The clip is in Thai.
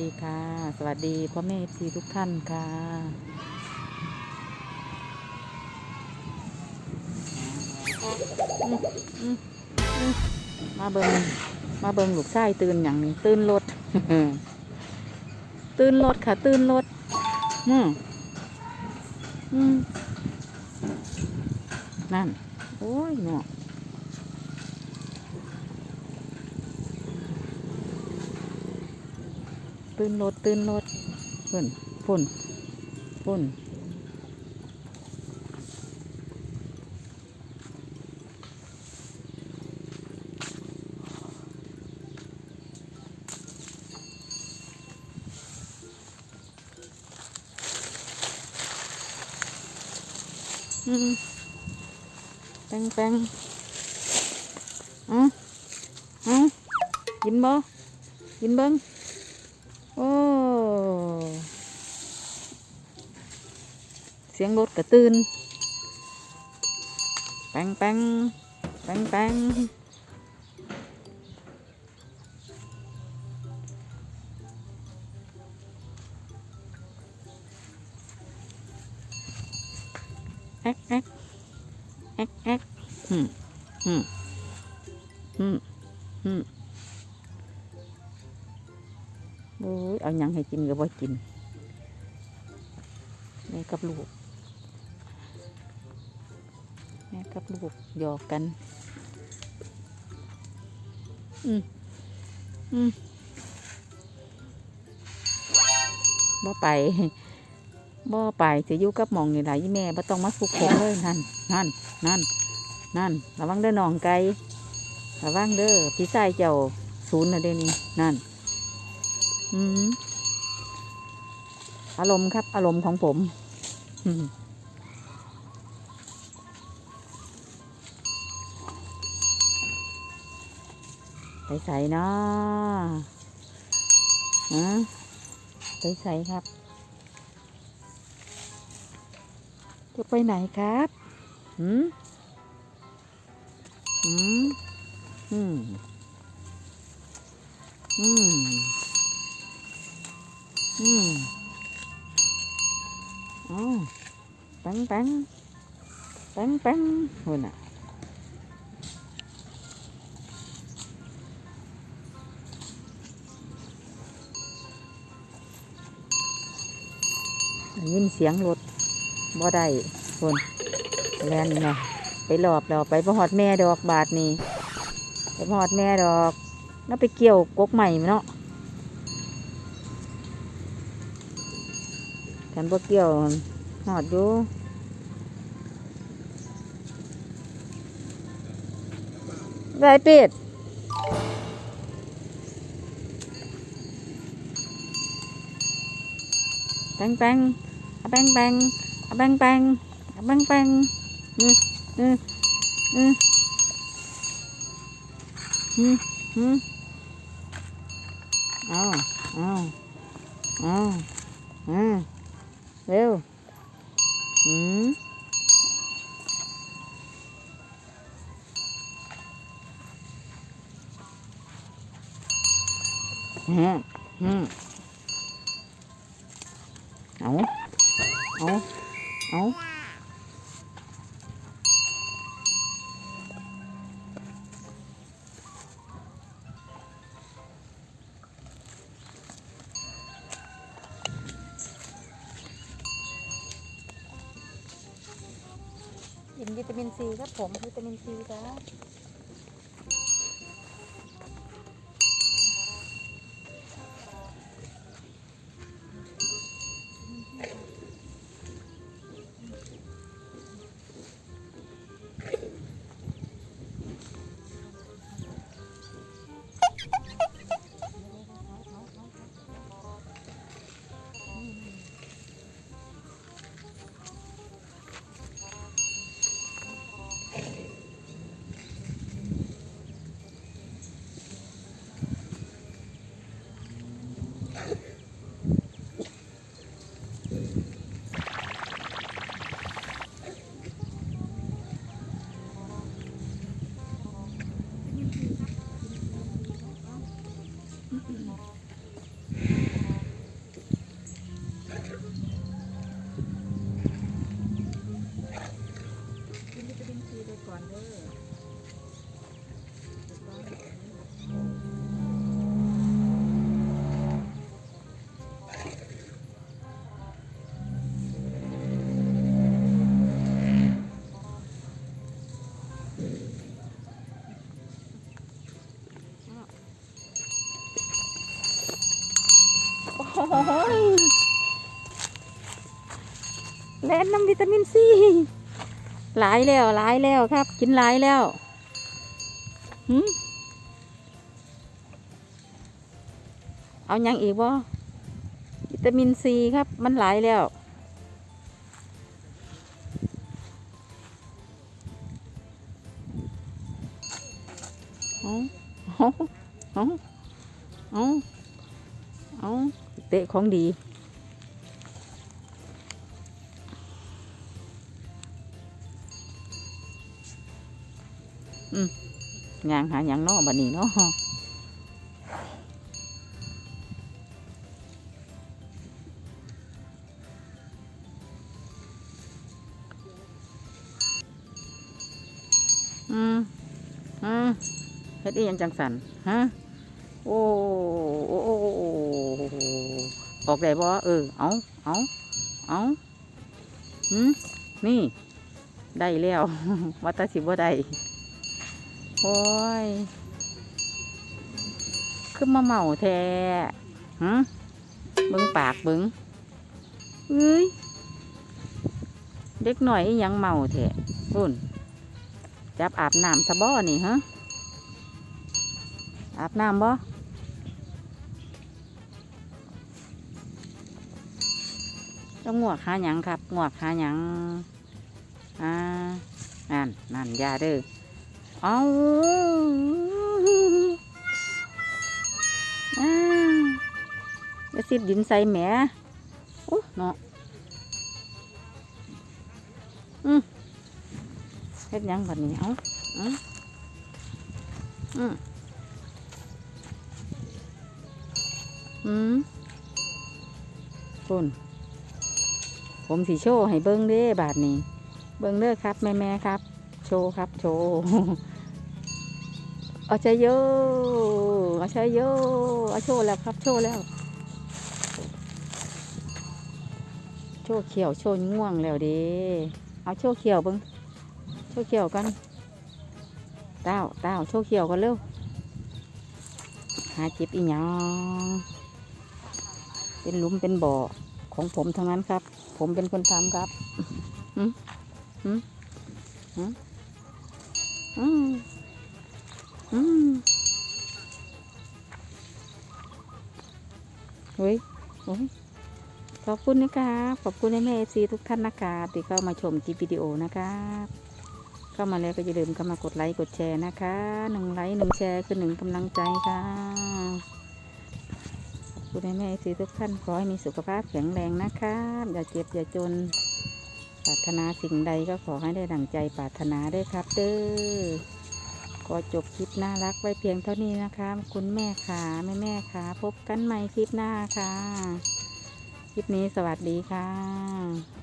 สวัสดีค่ะ สวัสดีพ่อแม่ทีทุกท่านค่ะ มาเบิงมาเบิงลูกชายตื่นอย่างนี้ตื่นรถตื่นรถค่ะ ตื่นรถอืมอืมนั่น โอ้ยเนาะ ตื่นรถตื่นรถฝุ่นฝุ่นฝุ่นอืมแปงแปงอืออือกินบ่กินเบิ้งโอ้ เสียงรถกระตื่นแปงแปงแปงแปงแอ๊กแอ๊กแอ๊กแอ๊กอืมอืมอืมอืมโอ้ยเอาหยังให้กินก็บ่กินแม่กับลูก แม่กับลูกหยอกกัน อืมอืมบ่ไปบ่ไปจะอยู่กับหมองนี่หลายยี่แม่บ่ต้องมาสุกคงเลยนั่นนั่นนั่นนั่นระวังเด้อน้องไก่ระวังเด้อพี่ชายเจ้าศูนย์นะเด้นี่นั่น อืมอารมณ์ครับ อารมณ์ของผม อืม ไปใส่เนาะฮะไปใส่ครับ จะไปไหนครับหืมหืมอืมอืมอืมอ๋อแปังแปังแปังแปังหุ่นอะ ยินเสียงรถบ่ได้คนแล่นไงไปหลอบเราไปประหอดแม่ดอกบาทนี่ไปประหอดแม่ดอกแล้วไปเกี่ยวกกใหม่เนาะกันบ่เกี่ยวหอดอยู่ไรเป็ดแปงแปง อะแปงแปงอะแปงแปงอะแป เอาเอากินวิตามินซีครับผมวิตามินซีครับ ยแลนน้ำวิตามินซีหลายแล้วหลายแล้วครับ กินหลายแล้วหืมเอาหยังอีกบ่วิตามินซีครับ มันหลายแล้วเอาเอาเอาเอาเอาเตะของดี อืมยางหาหยังนาะบัดนี้เนาะอืมอืมเฮ็ดอียังจังสันฮะโอ้โอ้โอ้ออกได้บ่เออเอาเอาเอาหืมนี่ ได้แล้วว่าแตาสิบ่ได้ โอ้ยคือมาเมาแท้ฮะเบิ่งปากเบิ่งเอ้ย เด็กหน่อยอีหยังเมาแท้พุ่น จับอาบน้ำซะบ่นี่ฮะอาบน้ำบ่ต้องงวกหาหยังครับงวกหาหยังอ่านั่นนั่นอยาเด้อ เอาจะสิบดินใส่แหมโอ้เนาะอืมเฮ็ดยังแบัดนี้เอาอืมอืมอืมคุณผมสีโชว์ให้เบิ้งเด้บาทนี้ เบิ้งเด้อครับ แม่แม่ครับ โชว์ครับ โชว์ อาใจโยเอาใจโยเอาโชว์แล้วครับ โชว์แล้ว โชว์เขียวโชว์ง่วงแล้วด้เอาโชว์เขียวบิ้งโชว์เขียวกันเต้าเต้าโชว์เขียวกันเร็วหาจิบอีหยังเป็นหลุมเป็นบ่อของผมทั้งนั้นครับ ผมเป็นคนทำครับอืมอืมอืม เฮ้ยโอ้ยขอบคุณนะครับขอบคุณแม่เอซีทุกท่านนะครับที่เข้ามาชมคลิปวิดีโอนะครับเข้ามาแล้วก็อย่าลืมเข้ามากดไลค์กดแชร์นะคะหนึ่งไลค์หนึ่งแชร์คือหนึ่งกำลังใจค่ะคุณแม่สีทุกท่านขอให้มีสุขภาพแข็งแรงนะครับอย่าเจ็บอย่าจนปรารถนาสิ่งใดก็ขอให้ได้ดั่งใจปรารถนาได้ครับเด้อ ก็จบคลิปน่ารักไว้เพียงเท่านี้นะคะ คุณแม่ขาแม่แม่ขาพบกันใหม่คลิปหน้าค่ะ คลิปนี้สวัสดีค่ะ